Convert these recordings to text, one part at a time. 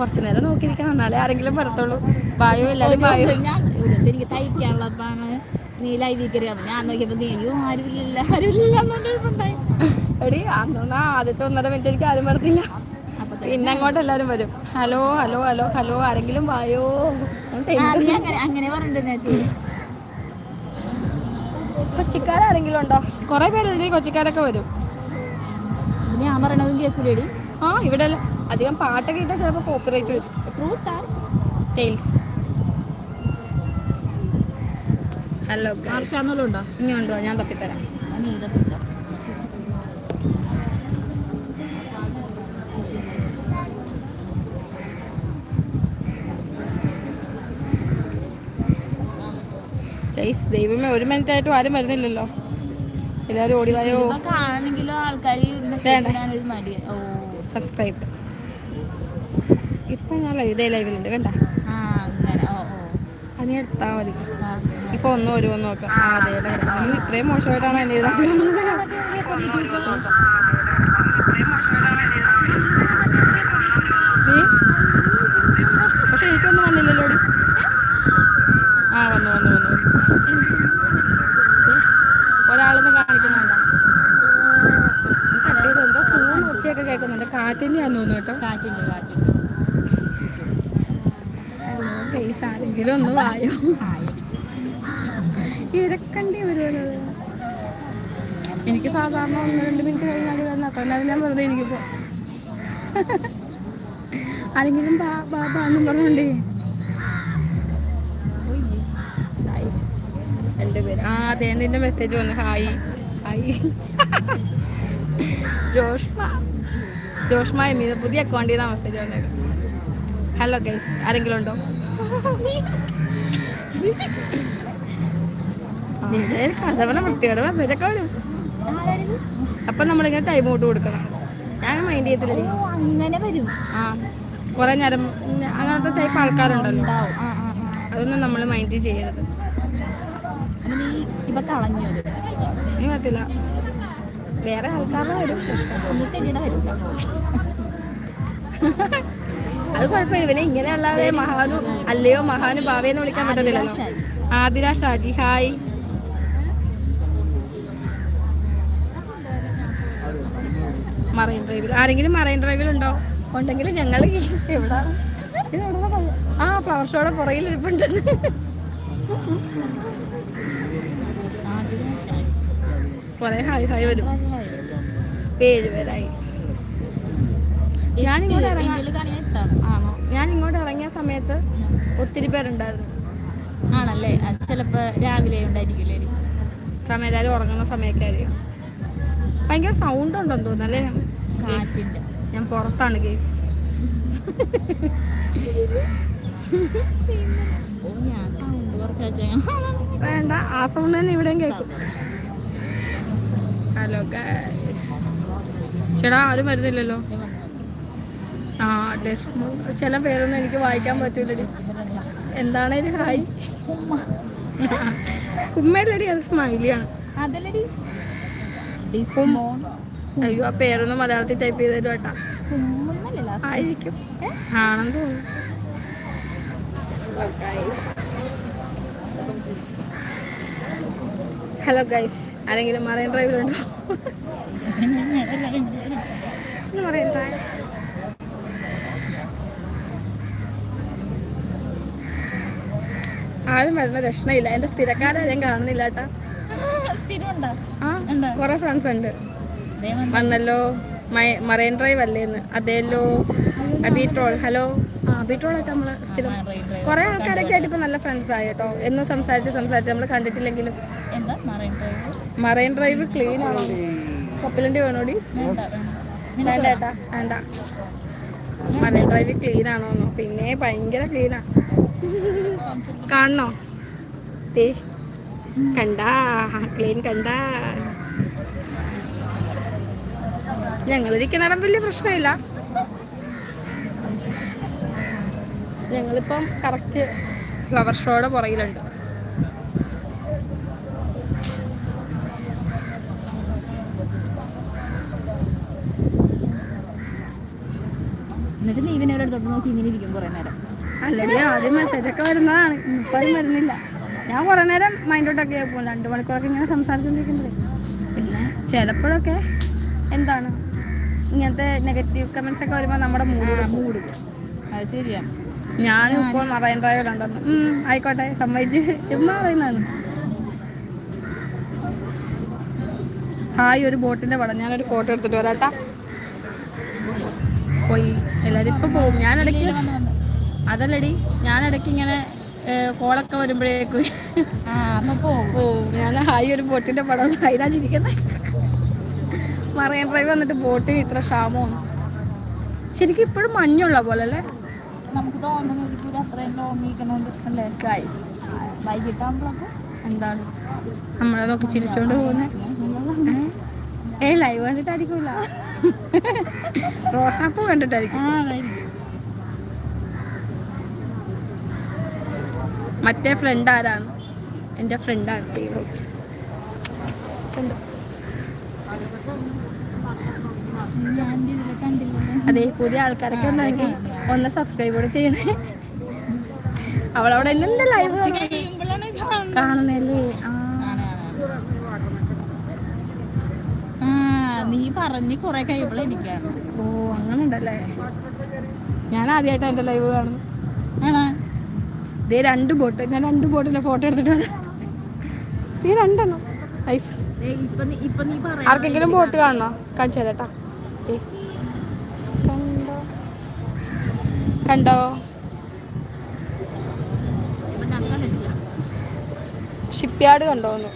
കുറച്ചു നേരം നോക്കിയിരിക്കണം. എന്നാലേ ആരെങ്കിലും വരത്തുള്ളൂ. ബായോ എല്ലാവരും ബായോ. എനിക്ക് തയ്ക്കാനുള്ളപ്പാണ് നീ ലൈവ് കയറിയാണ് ഞാൻ നോക്കിയപ്പോ നീയോ ആരുമില്ല ആരുമില്ല എന്നുണ്ടായി എടി അന്നാ ആദ്യത്തെ ഒന്നര മിനിറ്റ് എനിക്ക് ആരും വരത്തില്ല. പിന്നെ അങ്ങോട്ട് എല്ലാരും വരും. ഹലോ ഹലോ ഹലോ ഹലോ ആരെങ്കിലും വായോ? അങ്ങനെ കൊച്ചിക്കാരെങ്കിലും ഉണ്ടോ? കൊറേ പേരുണ്ട് ഈ കൊച്ചിക്കാരൊക്കെ വരും. ഞാൻ പറയണതും കേൾക്കൂലേടി ആ ഇവിടെ എല്ലാം അധികം പാട്ടൊക്കെ ഇട്ടാൽ ചിലപ്പോൾ കോപ്പറേറ്റ് വരും. ട്രൂത്താ ടെയിൽസ് ഹലോ ഉണ്ടോ ഇനി ഉണ്ടോ? ഞാൻ തപ്പിത്തരാം. ദൈവമേ ഒരു മിനിറ്റ് ആയിട്ടും ആരും വരുന്നില്ലല്ലോ. എല്ലാവരും ഓടിവായോ ആണെങ്കിലും ആൾക്കാർ സബ്സ്ക്രൈബ് ഇപ്പം ഇതേ ലൈവിലുണ്ട് കണ്ട? അതിനെ എടുത്താൽ മതി. ഇപ്പൊ ഒന്ന് വരുമെന്ന് നോക്കാം. അതെ അതെ ഇത്രയും മോശമായിട്ടാണ് എന്നെ പക്ഷെ എനിക്കൊന്നും വന്നില്ലല്ലോ ആ വന്നു വന്നു വന്നു ഒരാളൊന്നും കാണിക്കുന്നുണ്ടോ? എന്തോ കൂണ് ഉച്ചയൊക്കെ കേൾക്കുന്നുണ്ട്. കാറ്റിന്റെ ആണെന്ന് തോന്നുന്നു കേട്ടോ. കാറ്റുണ്ട് ഒന്ന് വായോ. ഇരക്കണ്ടി വരുന്നത്. എനിക്ക് സാധാരണ ഒന്ന് രണ്ട് മിനിറ്റ് കഴിഞ്ഞാൽ വന്ന അപ്പം ഞാൻ വെറുതെ ഇരിക്കുമ്പോൾ ആരെങ്കിലും ബാ ബാ ബാ എന്നും പറഞ്ഞോണ്ടേ. എന്റെ പേര്. ആ അതെ എന്റെ മെസ്സേജ് വന്നു. Hi hi ജോഷ്മ. ജോഷ്മ എമ്മീത് പുതിയ അക്കൗണ്ടിൽ നിന്നാണ് മെസ്സേജ് വന്നത്. ഹലോ ഗൈസ് ആരെങ്കിലും ഉണ്ടോ കഥവണ വൃത്തിയോടെ മെസ്സേജൊക്കെ വരും. അപ്പൊ നമ്മളിങ്ങനെ ടൈം ഔട്ട് കൊടുക്കണം. ഞാൻ മൈൻഡ് ചെയ്തില്ല കൊറേ അങ്ങനെ വരും. ആ കുറെ നേരം അങ്ങനത്തെ ടൈപ്പ് ആൾക്കാരുണ്ടല്ലോ. അതൊന്നും നമ്മൾ മൈൻഡ് ചെയ്യരുത്. നീ ഇപ്പൊ കളഞ്ഞു നീ പറ്റില്ല വേറെ ആൾക്കാരുടെ വരും. പ്രശ്നം നീ വരും. അത് കുഴപ്പമില്ല. ഇവനെ ഇങ്ങനെയുള്ളവരെ മഹാനു അല്ലയോ മഹാനു ഭാവിയെന്ന് വിളിക്കാൻ പറ്റത്തില്ലല്ലോ. ആതിര ഷാജി ഹായ്. മറൈൻ ഡ്രൈവിൽ. ആരെങ്കിലും മറൈൻ ഡ്രൈവിൽ ഉണ്ടോ? ഉണ്ടെങ്കിൽ ഞങ്ങൾ എവിടെ ആ ഫ്ലവർ ഷോയുടെ പുറകിൽ ഇരിപ്പുണ്ട്. കുറെ ഹായ് ഹായ് വരും. ഏഴുപേരായി ഞാനിങ്ങോട്ട് ഇറങ്ങാൻ ആണോ? ഞാൻ ഇങ്ങോട്ട് ഇറങ്ങിയ സമയത്ത് ഒത്തിരി പേരുണ്ടായിരുന്നു. ആണല്ലേ? അത് ചിലപ്പോ രാവിലെ ഉണ്ടായിരിക്കില്ലേ? സമയം എല്ലാവരും ഉറങ്ങുന്ന സമയമൊക്കെ ആയിരിക്കും. ഭയങ്കര സൗണ്ട് ഉണ്ടെന്ന് തോന്നുന്നല്ലേ ഞാൻ പുറത്താണ് കേസ് വേണ്ട ആ സൗണ്ട് തന്നെ ഇവിടെയും കേൾക്കും. ഹലോ ചേടാ ആരും വരുന്നില്ലല്ലോ. ആ ചില പേരൊന്നും എനിക്ക് വായിക്കാൻ പറ്റൂലടി. എന്താണ് ഹായ്? ഉമ്മയിലടി അത് സ്മൈലിയാണ് അയ്യോ ആ പേരൊന്നും മലയാളത്തിൽ ടൈപ്പ് ചെയ്തരും കേട്ടാ. കുമ്മന്നല്ലേ ആയിരിക്കും. ആണെന്ന് തോന്നുന്നു. ഹലോ ഗൈസ് ആരെങ്കിലും മറൈൻ ഡ്രൈവിലുണ്ടോ മറൈൻ ഡ്രൈവ് ആരും വരുന്ന രക്ഷണയില്ല. എന്റെ സ്ഥിരക്കാരും കാണുന്നില്ല കേട്ടാ എന്താ? ഫ്രണ്ട്സ് ഉണ്ട്. വന്നല്ലോ. മറൈൻ ഡ്രൈവ് അല്ലേന്ന് അതേല്ലോ. ബീട്രോൾ ഹലോ. ആ അബിട്രോളൊക്കെ നമ്മൾ സ്ഥിരം കുറെ ആൾക്കാരൊക്കെ ആയിട്ട് ഇപ്പൊ നല്ല ഫ്രണ്ട്സ് ആയിട്ടോ കേട്ടോ. എന്നും സംസാരിച്ച് സംസാരിച്ച് നമ്മൾ കണ്ടിട്ടില്ലെങ്കിലും. Marine Drive? Marine Drive clean ആണോ? കപ്പലണ്ടി വേണോടി? വേണ്ട വേണ്ട. വേണ്ട ഏട്ടാ വേണ്ട. മറൈൻ ഡ്രൈവ് ക്ലീൻ ആണോന്നോ. പിന്നെ ഭയങ്കര ക്ലീനാ കാണണോ? തേ കണ്ടാ ക്ലീൻ കണ്ടാ. ഞങ്ങളിരിക്കുന്നിടം വലിയ പ്രശ്നമില്ല. ഞങ്ങളിപ്പം കറക്റ്റ് ഫ്ലവർ ഷോയുടെ പുറകിലുണ്ട്. എന്നിട്ട് നീ തൊട്ട് നോക്കി ഇങ്ങനെ ഇരിക്കും കുറേ നേരം. അല്ലടി ആദ്യം മെസ്സേജൊക്കെ വരുന്നതാണ്. ഇപ്പം വരുന്നില്ല. ഞാൻ കുറേ നേരം മൈൻഡോട്ടൊക്കെ പോകും രണ്ട് മണിക്കൂറൊക്കെ ഇങ്ങനെ സംസാരിച്ചുകൊണ്ടിരിക്കുന്നത് പിന്നെ ചിലപ്പോഴൊക്കെ എന്താണ് ഇങ്ങനത്തെ നെഗറ്റീവ് കമൻസ് ഒക്കെ വരുമ്പോൾ നമ്മുടെ മൂഡ് മൂഡ് അത് ശരിയാ. ഞാൻ ഇപ്പോൾ മറൈൻ ഡ്രൈവിലുണ്ടെന്ന് ഉം, ആയിക്കോട്ടെ സമ്മതിച്ച്. ചുമ്മാ പറയുന്നതാണ്. ഹായ് ഒരു ബോട്ടിന്റെ പടം ഞാനൊരു ഫോട്ടോ എടുത്തിട്ട് വരാട്ടാ. പോയി. എല്ലാവരും ഇപ്പൊ പോവും ഞാൻ ഇടയ്ക്ക് അതല്ലടി ഞാൻ ഇടയ്ക്ക് ഇങ്ങനെ കോളൊക്കെ വരുമ്പോഴേക്കും പോവും. ഞാൻ ഹായ് ഒരു ബോട്ടിന്റെ പടം അതിനാ ചിരിക്കുന്നത് മറൈൻ ഡ്രൈവ് വന്നിട്ട് ബോട്ടിന് ഇത്ര ക്ഷാമമാണ് ശരിക്കും ഇപ്പോഴും മഞ്ഞുള്ള പോലെ അല്ലേ നമുക്ക് തോന്നുന്നത് ഗൈസ് വൈകിട്ടാകുമ്പോഴൊക്കെ എന്താണ്? നമ്മളെ നോക്കി ചിരിച്ചോണ്ട് പോകുന്നത് ഏ? ലൈവ് കണ്ടിട്ടായിരിക്കൂല. റോസാപ്പൂ കണ്ടിട്ടായിരിക്കും ആ അതായിരിക്കും മറ്റേ ഫ്രണ്ട് ആരാണ്? എന്റെ ഫ്രണ്ടാണ് അതെ പുതിയ ആൾക്കാരൊക്കെ ഉണ്ടെങ്കിൽ ഒന്ന് സബ്സ്ക്രൈബ് കൂടെ ചെയ്യണേ. അവളവിടെ എന്നെ ലൈവ് കാണുന്നല്ലേ നീ പറഞ്ഞ് കുറെ കഴിയുമ്പോൾ എനിക്കാണ് ഓ അങ്ങനെ ഉണ്ടല്ലേ ഞാൻ ആദ്യമായിട്ടാണ് എന്റെ ലൈവ് കാണുന്നത്. ആണോ? ദേ രണ്ട് ബോട്ട്. ഞാൻ രണ്ട് ബോട്ടിന്റെ ഫോട്ടോ എടുത്തിട്ട് വരാം. നീ രണ്ടെണ്ണം ഐസ് ആർക്കെങ്കിലും ബോട്ട് കാണണോ? കാണിച്ചു തരാട്ടാ കണ്ടോ? കണ്ടോ? ഷിപ്പ് യാർഡ് കണ്ടോന്ന്.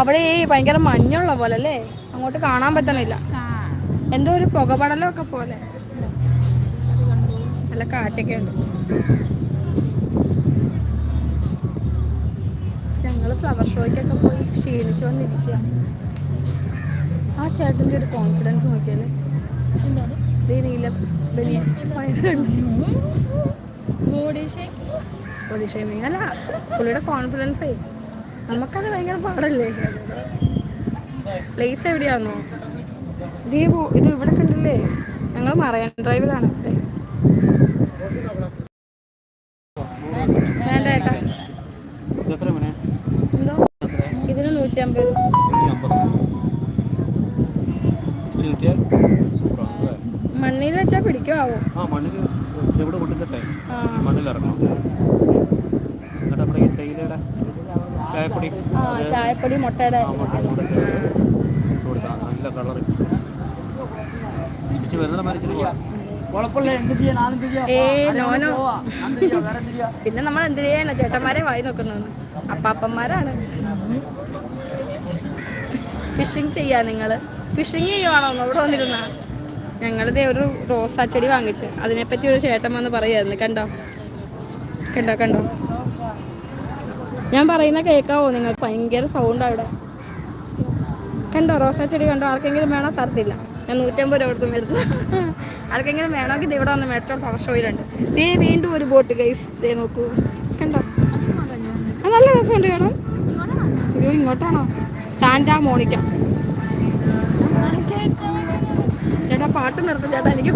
അവിടെ ഈ ഭയങ്കര മഞ്ഞുള്ള പോലെ അല്ലേ അങ്ങോട്ട് കാണാൻ പറ്റണില്ല. എന്തോ ഒരു പുകപടലമൊക്കെ പോലെ. നല്ല കാറ്റൊക്കെ ഉണ്ട്. ഫ്ലവർ ഷോയ്ക്കൊക്കെ പോയി ക്ഷീണിച്ചു വന്നിരിക്കുക ആ ചേട്ടന്റെ ഒരു കോൺഫിഡൻസ് നോക്കിയാൽ. നീല ബോഡി ഷേമിങ് അല്ല പുള്ളിയുടെ കോൺഫിഡൻസേ നമുക്കത് ഭയങ്കര പാടല്ലേ? പ്ലേസ് എവിടെയാണോ ഇത് ഇവിടെ കണ്ടില്ലേ? ഞങ്ങൾ മറയാൻ ഡ്രൈവിലാണ്. ഏ നോനോ. പിന്നെ നമ്മൾ എന്ത് ചെയ്യാനാ? ചേട്ടന്മാരെ വായി നോക്കുന്നു അപ്പാപ്പന്മാരാണ്. ഫിഷിങ് ചെയ്യാ നിങ്ങൾ ഫിഷിങ് ചെയ്യുവാണോ? ഇവിടെ വന്നിരുന്ന. ഞങ്ങളിതേ ഒരു റോസാ ചെടി വാങ്ങിച്ച്. അതിനെപ്പറ്റി ഒരു ചേട്ടൻ വന്ന് പറയായിരുന്നു. കണ്ടോ? കണ്ടോ കണ്ടോ? ഞാൻ പറയുന്ന കേൾക്കാവോ നിങ്ങൾക്ക് ഭയങ്കര സൗണ്ട് അവിടെ കണ്ടോ? റോസാ ചെടി കണ്ടോ? ആർക്കെങ്കിലും വേണോ തരത്തില്ല. ഞാൻ നൂറ്റമ്പത് രൂപ കൊടുത്ത് മേടിച്ചു ആർക്കെങ്കിലും വേണമെങ്കിൽ ദേ ഇവിടെ വന്ന് മേടിച്ചോ. പവർ ഷോയിലുണ്ട് ദേ വീണ്ടും ഒരു ബോട്ട് ഗൈസ് ദേ നോക്കൂ. കണ്ടോ? നല്ല രസമുണ്ട് കേട്ടോ അയ്യോ ഇങ്ങോട്ടാണോ? Santa Monica. ചേട്ടാ പാട്ട് നിർത്തും. ചേട്ടാ എനിക്ക്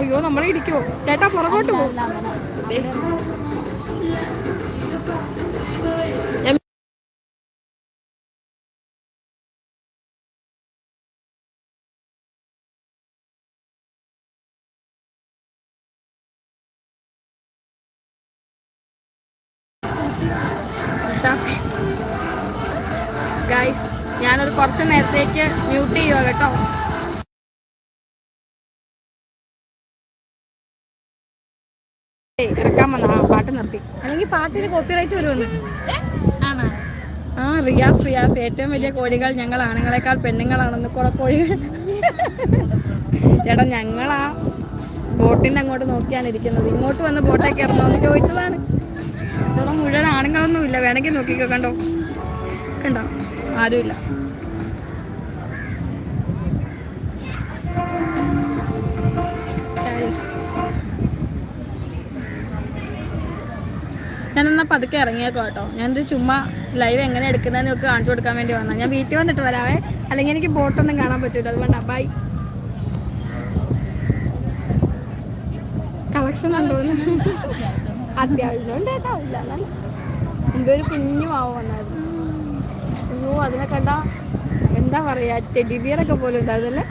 അയ്യോ നമ്മളെ ഇടിക്കുവോ? ചേട്ടാ പുറകോട്ട് പോകും ഞാനൊരു കുറച്ച് നേരത്തേക്ക് മ്യൂട്ട് ചെയ്യുക കേട്ടോ. അല്ലെങ്കിൽ പാട്ടിന് കോപ്പിറൈറ്റ് വരുമെന്ന്. ആ റിയാസ് റിയാസ് ഏറ്റവും വലിയ കോഴികൾ ഞങ്ങൾ ആണുങ്ങളെക്കാൾ പെണ്ണുങ്ങളാണെന്ന് കുളക്കോഴികൾ. ചേട്ടാ ഞങ്ങളാ ബോട്ടിന്റെ അങ്ങോട്ട് നോക്കിയാണ് ഇരിക്കുന്നത്. ഇങ്ങോട്ട് വന്ന് ബോട്ടേക്ക് ഇറങ്ങുമെന്ന് ചോദിച്ചതാണ്. ചേട്ടാ മുഴുവൻ ആണുങ്ങളൊന്നും ഇല്ല വേണമെങ്കിൽ നോക്കിക്കോ കണ്ടോ? കണ്ടോ? ആരുമില്ല. ഞാനെന്നാ പതുക്കെ ഇറങ്ങിയേക്കോ കേട്ടോ. ഞാനൊരു ചുമ്മാ ലൈവ് എങ്ങനെ എടുക്കുന്നതെന്ന് ഒക്കെ കാണിച്ചു കൊടുക്കാൻ വേണ്ടി വന്നാൽ ഞാൻ വീട്ടിൽ വന്നിട്ട് വരാവേ. അല്ലെങ്കിൽ എനിക്ക് ബോട്ടൊന്നും കാണാൻ പറ്റില്ല അതുകൊണ്ട് ബൈ കളക്ഷൻ ഉണ്ടോ അത്യാവശ്യം ഉണ്ടായിട്ടാവില്ല എന്റെ ഒരു കുഞ്ഞു മാവ് വന്നായിരുന്നു. അയ്യോ അതിനെ കണ്ട എന്താ പറയാ? ടെഡി ബിയറൊക്കെ പോലെ ഉണ്ടായിരുന്നല്ലേ?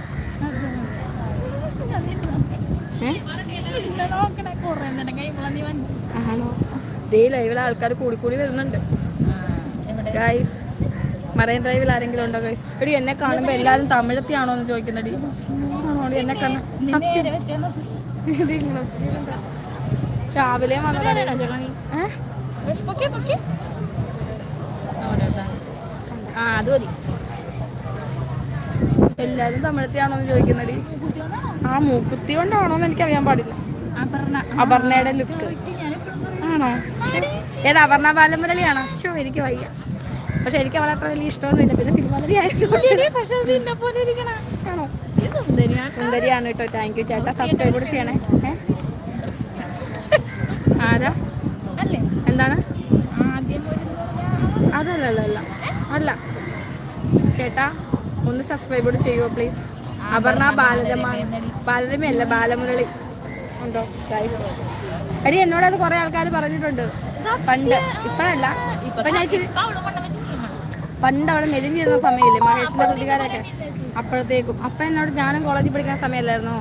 ആണോ? ദേ ലൈവിൽ ആൾക്കാർ കൂടി കൂടി വരുന്നുണ്ട്. ഗൈസ് മറൈൻ ഡ്രൈവിൽ ആരെങ്കിലും ഉണ്ടോ ഗൈസ് എടി എന്നെ കാണുമ്പോ എല്ലാരും തമിഴത്തിയാണോ എന്ന് ചോദിക്കുന്നടി എന്നെ രാവിലെ ആ അത് മതി. എല്ലാരും തമിഴത്തിയാണോ എന്ന് ചോദിക്കുന്നടി ആ മൂക്കുത്തി കൊണ്ടാണോ എന്ന് എനിക്കറിയാൻ പാടില്ല. അപർണ. അപർണയുടെ ലുക്ക് ആണോ? ഏതാ അപർണ ബാലമുരളിയാണോ? ഷോ എനിക്ക് വയ്യ. പക്ഷെ എനിക്ക് അവളെ അത്ര വലിയ ഇഷ്ടമൊന്നുമില്ല. പിന്നെ ആണോ? ഇത് സുന്ദരിയാണ്. കേട്ടോ. താങ്ക് യു ചേട്ടാ. സബ്സ്ക്രൈബ് കൂടെ ചെയ്യണേ? ആരാ? എന്താണ്? അതല്ലല്ല അല്ല. ചേട്ടാ ഒന്ന് സബ്സ്ക്രൈബ് കൂടെ ചെയ്യുമോ പ്ലീസ് അപർണ ബാലരമ ബാലരമയല്ല ബാലമുരളി. ഉണ്ടോ ഗൈസ് എടി എന്നോട് അത് കുറെ ആൾക്കാർ പറഞ്ഞിട്ടുണ്ട്. പണ്ട് ഇപ്പഴല്ല. ഇപ്പൊ ഞാൻ. പണ്ട് അവിടെ മെലിഞ്ഞിരുന്ന സമയമില്ലേ മഹേഷിന്റെ കുട്ടികാരൊക്കെ അപ്പോഴത്തേക്കും. അപ്പൊ എന്നോട് ഞാനും കോളേജിൽ പഠിക്കുന്ന സമയമല്ലായിരുന്നു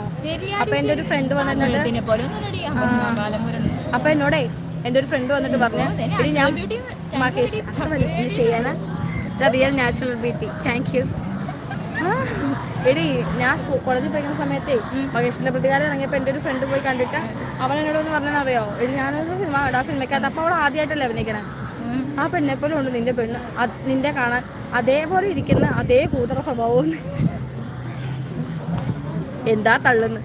അപ്പൊ എന്റെ ഒരു ഫ്രണ്ട് വന്നിട്ടുണ്ട്. അപ്പൊ എന്നോടേ എന്റെ ഒരു ഫ്രണ്ട് വന്നിട്ട് പറഞ്ഞു ഇനി ഞാൻ മഹേഷ് ചെയ്യാനാ. Real natural beauty. Thank you. എടി ഞാൻ കോളേജിൽ പഠിക്കുന്ന സമയത്തെ മഹേഷിന്റെ പ്രതികാരം ഇറങ്ങിയപ്പോൾ എന്റെ ഒരു ഫ്രണ്ട് പോയി കണ്ടിട്ട് അവൾ എന്നോട് ഒന്ന് പറഞ്ഞറിയോ എടി ഞാനൊരു സിനിമ ആ സിനിമയ്ക്കകത്ത് അപ്പോൾ അവൾ ആദ്യമായിട്ടല്ലേ അഭിനയിക്കണേ. ആ പെണ്ണെ പോലെ ഉണ്ട് നിന്റെ പെണ്ണ്. നിന്റെ കാണാൻ അതേപോലെ ഇരിക്കുന്ന അതേ കൂതറ സ്വഭാവം. എന്താ തള്ളുന്ന്?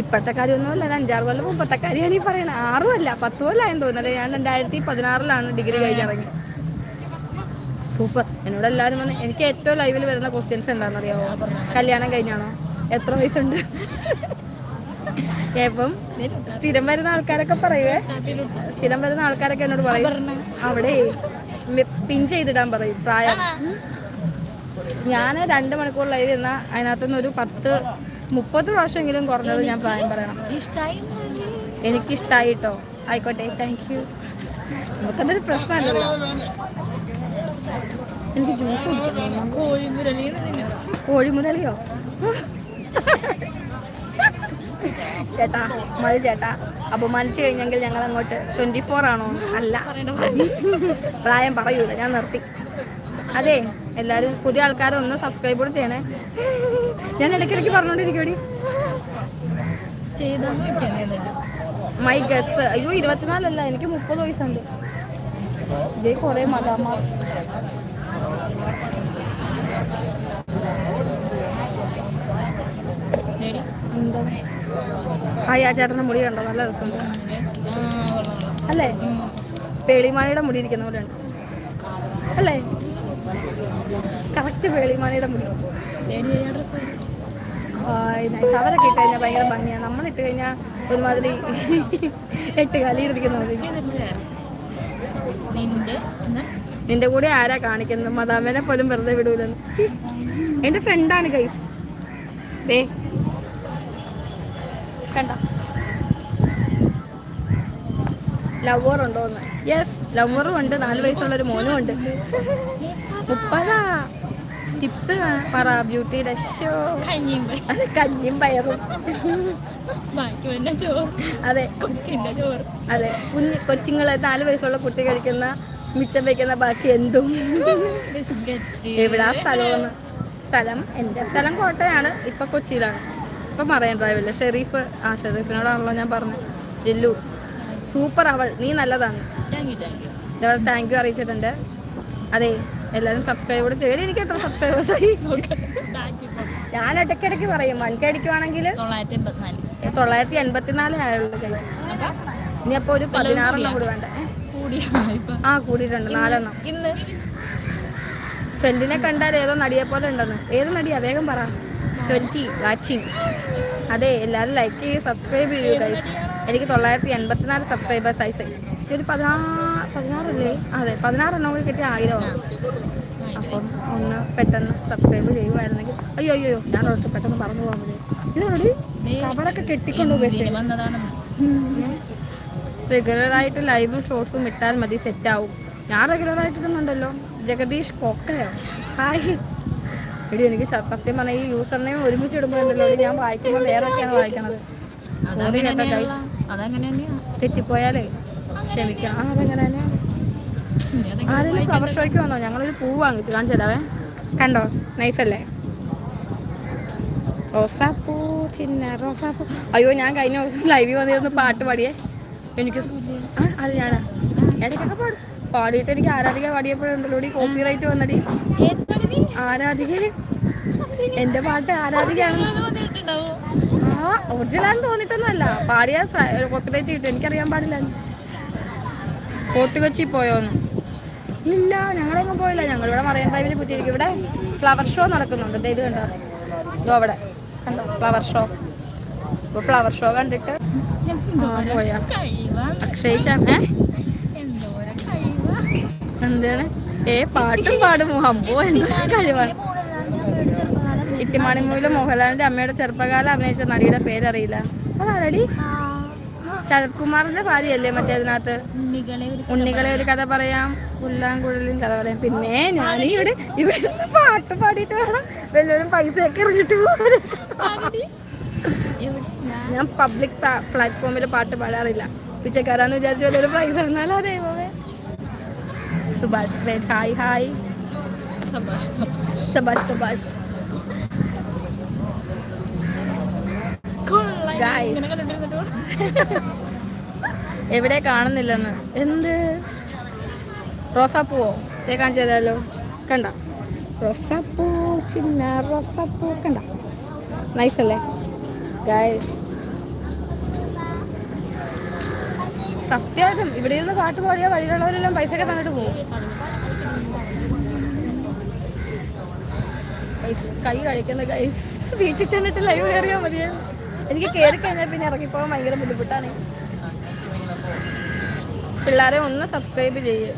ഇപ്പോഴത്തെ കാര്യമൊന്നുമല്ല. ഒരു അഞ്ചാറ് കൊല്ലം മുമ്പത്തെ കാര്യമാണ് ഈ പറയുന്നത് ആറും അല്ല പത്ത് കൊല്ലമായെന്ന് തോന്നുന്നത് ഞാൻ രണ്ടായിരത്തി പതിനാറിലാണ് ഡിഗ്രി കഴിഞ്ഞിറങ്ങി. സൂപ്പർ. എന്നോട് എല്ലാവരും വന്ന് എനിക്ക് ഏറ്റവും ലൈവിൽ വരുന്ന ക്വസ്റ്റ്യൻസ് എന്താണെന്നറിയാമോ കല്യാണം കഴിഞ്ഞാണോ? എത്ര വയസ്സുണ്ട്? ഇപ്പം സ്ഥിരം വരുന്ന ആൾക്കാരൊക്കെ പറയുവേ സ്ഥിരം വരുന്ന ആൾക്കാരൊക്കെ എന്നോട് പറയും. അവിടെ പിൻ ചെയ്തിടാൻ പറയും പ്രായം. ഞാൻ രണ്ട് മണിക്കൂർ ലൈവ് ഇരുന്ന അതിനകത്തുനിന്ന് ഒരു പത്ത് മുപ്പത് പ്രാവശ്യമെങ്കിലും കുറഞ്ഞത് ഞാൻ പ്രായം പറയണം. എനിക്കിഷ്ടായിട്ടോ? എനിക്കിഷ്ടായി കേട്ടോ ആയിക്കോട്ടെ താങ്ക് യു നമുക്കതൊരു പ്രശ്നമല്ലല്ലോ എനിക്ക് ജ്യൂസ് കോഴിമുരളിയോ? ചേട്ടാ മഴ ചേട്ടാ. അപമാനിച്ചു കഴിഞ്ഞെങ്കിൽ ഞങ്ങൾ അങ്ങോട്ട് ട്വന്റി ഫോർ ആണോ? അല്ല. പ്രായം പറയൂല ഞാൻ നിർത്തി. അതെ എല്ലാരും പുതിയ ആൾക്കാരും ഒന്ന് സബ്സ്ക്രൈബ് കൂടെ ചെയ്യണേ. ഞാൻ ഇടയ്ക്കിടയ്ക്ക് നോക്കിയാ മൈ ഗസ് അയ്യോ ഇരുപത്തിനാലല്ല എനിക്ക് മുപ്പത് വയസ്സുണ്ട്. ഇതേ കുറേ മതാമാർ നേടി എന്താ ഹായ് ആ ചേട്ടന്റെ മുടി കണ്ടോ? നല്ല രസമുണ്ട് അല്ലേ? പേളിമാണിയുടെ മുടി ഇരിക്കുന്ന പോലെ ഉണ്ട്. അല്ലേ? കറക്റ്റ് പേളിമാണിയുടെ മുടി. അവരൊക്കെ ഇട്ട് കഴിഞ്ഞാൽ ഭയങ്കര ഭംഗിയാണ് നമ്മൾ ഇട്ട് കഴിഞ്ഞാൽ ഒരുമാതിരി എട്ട് കാലി ഇരിക്കുന്ന പോലെ നിന്റെ കൂടെ ആരാ കാണിക്കുന്നത്? മദാമേനെ പോലും വെറുതെ വിടൂലെന്ന്. എന്റെ ഫ്രണ്ടാണ് ഗൈസ് ദേ കണ്ട. ലവർ ഉണ്ടോ എന്ന്. യെസ് ലവറും ഉണ്ട്. നാല് വയസ്സുള്ള ഒരു മോനും ഉണ്ട്. മുപ്പതാ. ടിപ്സ് പറ ബ്യൂട്ടി ഷോ കഞ്ഞിയും പ- അത് കഞ്ഞിയും പയറും. അതെ. കൊച്ചിന്റെ ചോറ്. അതെ. കുഞ്ഞ് കൊച്ചുങ്ങൾ നാല് വയസ്സുള്ള കുട്ടി കഴിക്കുന്ന മിച്ചം വെക്കുന്ന ബാക്കി എന്തും. എവിടാ സ്ഥലമെന്ന് സ്ഥലം എന്റെ സ്ഥലം കോട്ടയാണ്. ഇപ്പൊ കൊച്ചിയിലാണ്. ഇപ്പൊ മറൈൻ ഡ്രൈവില്ല ഷെരീഫ് ആ ഷെരീഫിനോടാണല്ലോ ഞാൻ പറഞ്ഞത്. ജില്ലു സൂപ്പർ അവൾ നീ നല്ലതാണ്. ഇതവിടെ താങ്ക് യു അറിയിച്ചിട്ടുണ്ട്. അതെ എല്ലാവരും സബ്സ്ക്രൈബ് കൂടെ ചെയ്യണം എനിക്ക് എത്ര സബ്സ്ക്രൈബേഴ്സ് ആയി? ഞാൻ ഇടയ്ക്കിടയ്ക്ക് പറയും വൺക്ക് അടിക്കുവാണെങ്കിൽ തൊള്ളായിരത്തി എൺപത്തിനാല് ആയുള്ളൂ ഇനി അപ്പോൾ ഒരു പതിനാറെണ്ണം കൂടി വേണ്ട? ആ കൂടിയിട്ടുണ്ട്. നാലെണ്ണം. ഫ്രണ്ടിനെ കണ്ടാൽ ഏതോ നടിയെ പോലെ ഉണ്ടെന്ന്. ഏത് നടിയാ? വേഗം പറ. ട്വന്റി വാച്ചിങ് അതെ എല്ലാവരും ലൈക്ക് ചെയ്യുക സബ്സ്ക്രൈബ് ചെയ്യൂ ഗൈസ് എനിക്ക് തൊള്ളായിരത്തി എൺപത്തിനാല് സബ്സ്ക്രൈബേഴ്സ് ആയി സൈ ഒരു പതിനാറ് പതിനാറല്ലേ? അതെ പതിനാറെണ്ണം കൂടി കിട്ടിയ ആയിരമാണ് അപ്പം ഒന്ന് പെട്ടെന്ന് സബ്സ്ക്രൈബ് ചെയ്യുമായിരുന്നെങ്കിൽ അയ്യോ അയ്യോ ഞാൻ അവർക്ക് പെട്ടെന്ന് പറഞ്ഞു പോകുന്നത് ഇതോടി കവറൊക്കെ കെട്ടിക്കൊണ്ട് റെഗുലറായിട്ട് ലൈവും ഷോർട്സും ഇട്ടാൽ മതി സെറ്റാവും ഞാൻ റെഗുലറായിട്ടിടുന്നുണ്ടല്ലോ ജഗദീഷ് കൊക്കയോ ഹായ്. എടി എനിക്ക് സത്യം പറഞ്ഞാൽ ഈ യൂസർ നെയിം ഒരുമിച്ച് ഇടുമ്പോഴല്ലോ ഞാൻ വായിക്കുമ്പോൾ വേറൊക്കെയാണ് വായിക്കണത്. സോറി കേട്ടോ തെറ്റിപ്പോയാലേ ക്ഷമിക്കണം. അതെങ്ങനെ തന്നെയാണ് ആരെങ്കിലും ഫ്ലവർ ഷോയ്ക്ക് വന്നോ? ഞങ്ങളൊരു പൂ വാങ്ങിച്ചു. കാണിച്ചതാവേ കണ്ടോ? നൈസല്ലേ റോസാപ്പൂ ചിന്ന റോസാപ്പൂ അയ്യോ ഞാൻ കഴിഞ്ഞ ദിവസം ലൈവിൽ വന്നിരുന്നു പാട്ട് പാടിയേ. എനിക്ക് അത് ഞാനാ. ഇടയ്ക്കൊക്കെ പാടും? പാടിയിട്ട് എനിക്ക് ആരാധിക പാടിയപ്പോഴുണ്ടല്ലോ. Copy right വന്നടി. ഏതാണ് നീ? ആരാധിക എന്റെ പാട്ട് ആരാധികയാണ്? ആ ഒറിജിനൽ തോന്നിട്ടൊന്നുമല്ല പാടിയ കോപ്പി റൈറ്റ് കിട്ടും. എനിക്കറിയാൻ പാടില്ല. ഫോർട്ട് കൊച്ചി പോയോന്ന്. ഇല്ല ഞങ്ങളെങ്ങും പോയില്ല. ഞങ്ങൾ ഇവിടെ മറിയൻ ഡ്രൈവിൽ കുത്തിയിരിക്കും. ഇവിടെ ഫ്ലവർ ഷോ നടക്കുന്നുണ്ട്. ഇത് കണ്ടോ? ഇതോ അവിടെ. കണ്ടോ? ഫ്ലവർ ഷോ അപ്പോൾ ഫ്ലവർ ഷോ കണ്ടിട്ട് പോയാ. അക്ഷയ് കഴിവാ. എന്താണ്? ഏ പാട്ടും പാടും. അമ്പോ എന്താ കഴിവാണ് ഇട്ടിമാണിമൂല മോഹൻലാലിന്റെ അമ്മയുടെ ചെറുപ്പകാലം അഭിനയിച്ച നടിയുടെ പേരറിയില്ല. അതാരടി? ശരത് കുമാറിന്റെ ഭാര്യയല്ലേ മറ്റേ അതിനകത്ത്? ഉണ്ണികളെ ഒരു കഥ പറയാം. പുല്ലാങ്കുഴലും കഥ പറയാം. പിന്നെ ഞാൻ ഇവിടെ ഇവിടെ പാട്ട് പാടിയിട്ട് വേണം വല്ലവരും പൈസയൊക്കെ. എവിടെ? ഞാൻ പബ്ലിക് പ്ലാറ്റ്ഫോമിൽ പാട്ട് പാടാറില്ല. പിച്ചക്കാരാന്ന് വിചാരിച്ചു വല്ലൊരു പൈസ തന്നാലോ ദൈവമേ സുഭാഷ് ഗ്രേറ്റ് ഹായ് ഹായ് കൊള്ളാം. Guys. എവിടെ കാണുന്നില്ലെന്ന്. എന്ത്? റോസാപ്പൂവോ? ഇതേ കാണിച്ചു തരാമല്ലോ കണ്ട. റോസാപ്പൂ ചിന്ന റോസാപ്പൂ കണ്ട. നൈസ് അല്ലേ? ഗായ് സത്യമായിട്ടും ഇവിടെ ഇരുന്ന് പാട്ട് പാടിയാൽ വഴിയിലുള്ളവരെല്ലാം ഒക്കെ തന്നിട്ട് പോകും കൈ കഴിക്കുന്ന ഗൈസ് വീട്ടിൽ ചെന്നിട്ട് ലൈവ് കയറിയാൽ മതിയായിരുന്നു എനിക്ക് കയറി കഴിഞ്ഞാൽ പിന്നെ ഇറങ്ങിപ്പോകാൻ ഭയങ്കര ബുദ്ധിമുട്ടാണ്. പിള്ളേരെ ഒന്ന് സബ്സ്ക്രൈബ് ചെയ്യ്.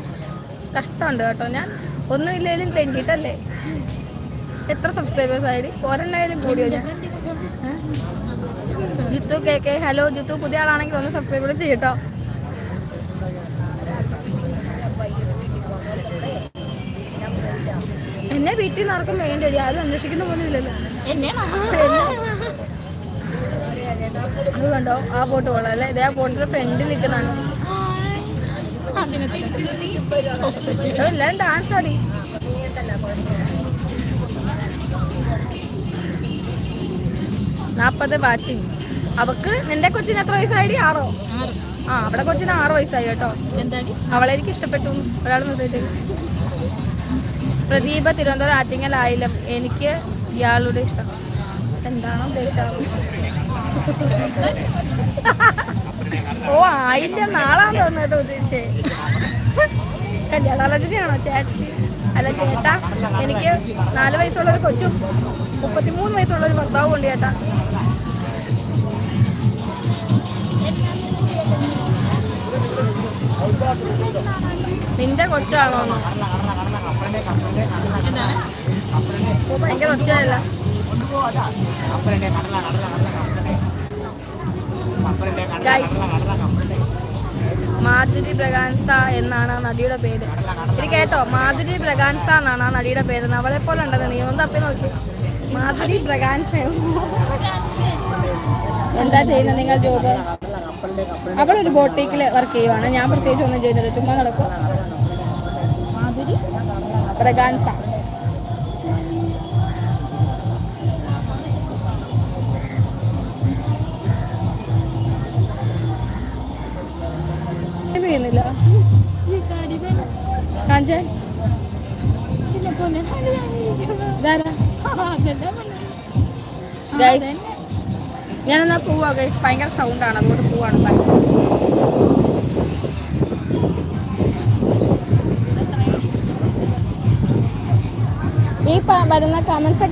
കഷ്ടമുണ്ട് കേട്ടോ ഞാൻ. ഒന്നും ഇല്ലെങ്കിലും തെണ്ടിട്ടല്ലേ എത്ര സബ്സ്ക്രൈബേഴ്സ് ആയി ഒരെണ്ണായാലും കൂടിയോ ഞാൻ? Jithu K K hello Jithu പുതിയ ആളാണെങ്കിൽ ഒന്ന് സബ്സ്ക്രൈബ് ചെയ്യട്ടോ എന്നെ വീട്ടിൽ നടക്കും ആർക്കും വേണ്ടടി. ആരും അന്വേഷിക്കുന്ന പോലും ഇല്ലല്ലോ? അത് കണ്ടോ? ആ ഫോട്ടോ കൊള്ളാം അല്ലേ? ഇതേ ആ ബോട്ടിന്റെ ഫ്രണ്ടിൽ നിൽക്കുന്നതാണ്. എല്ലാരും ഡാൻസ് ആടി. നാപ്പത് വാച്ചിങ് അവക്ക് നിന്റെ കൊച്ചിന് എത്ര വയസ്സായി? ആറോ. ആ അവിടെ കൊച്ചിന് ആറ് വയസ്സായി കേട്ടോ. അവളെ എനിക്ക് ഇഷ്ടപ്പെട്ടു. ഒരാൾ മെസ്സേജ് പ്രദീപ തിരുവനന്തപുരം ആറ്റിങ്ങൽ ആയാലും എനിക്ക് ഇയാളുടെ ഇഷ്ടം. എന്താണ് ഉദ്ദേശം? ഓ ആയില്ല നാളാന്ന് തോന്നുന്നു കേട്ടോ ഉദ്ദേശിച്ചേ. കല്യാണാലോചനയാണോ ചേച്ചി? അല്ല ചേട്ടാ എനിക്ക് നാല് വയസ്സുള്ള ഒരു കൊച്ചും മുപ്പത്തിമൂന്ന് വയസ്സുള്ള ഒരു ഭർത്താവും ഉണ്ട് ചേട്ടാ. നിന്റെ കൊച്ചാണോ? ഒച്ചയല്ല Guys, മാധുരി പ്രകാൻസ എന്നാണ് ആ നടിയുടെ പേര്. ഇത് കേട്ടോ മാധുരി പ്രകാൻസ എന്നാണ് ആ നടിയുടെ പേര്. അവളെ പോലെ ഉണ്ടെന്ന് നീ ഒന്ന് തപ്പി നോക്കി. മാധുരി പ്രകാൻസ എന്താ ചെയ്യുന്നത് നിങ്ങൾ ജോബ്? അവളൊരു ബോട്ടിക്കിൽ വർക്ക് ചെയ്യുവാണ്. ഞാൻ പ്രത്യേകിച്ച് ഒന്നും ചെയ്യുന്നില്ല. ചുമ്മാ നടക്കും മാധുരി? പ്രകാൻസ ഇത് ചെയ്യുന്നില്ല. കാഞ്ചൻ? ഇതാരാ? ഗൈസ് ഞാനെന്നാ പോവാ ഗൈസ് ഭയങ്കര സൗണ്ടാണ് അതുകൊണ്ട് പോവാണ്. ഈ വരുന്ന കമന്റ്സ് ഒക്കെ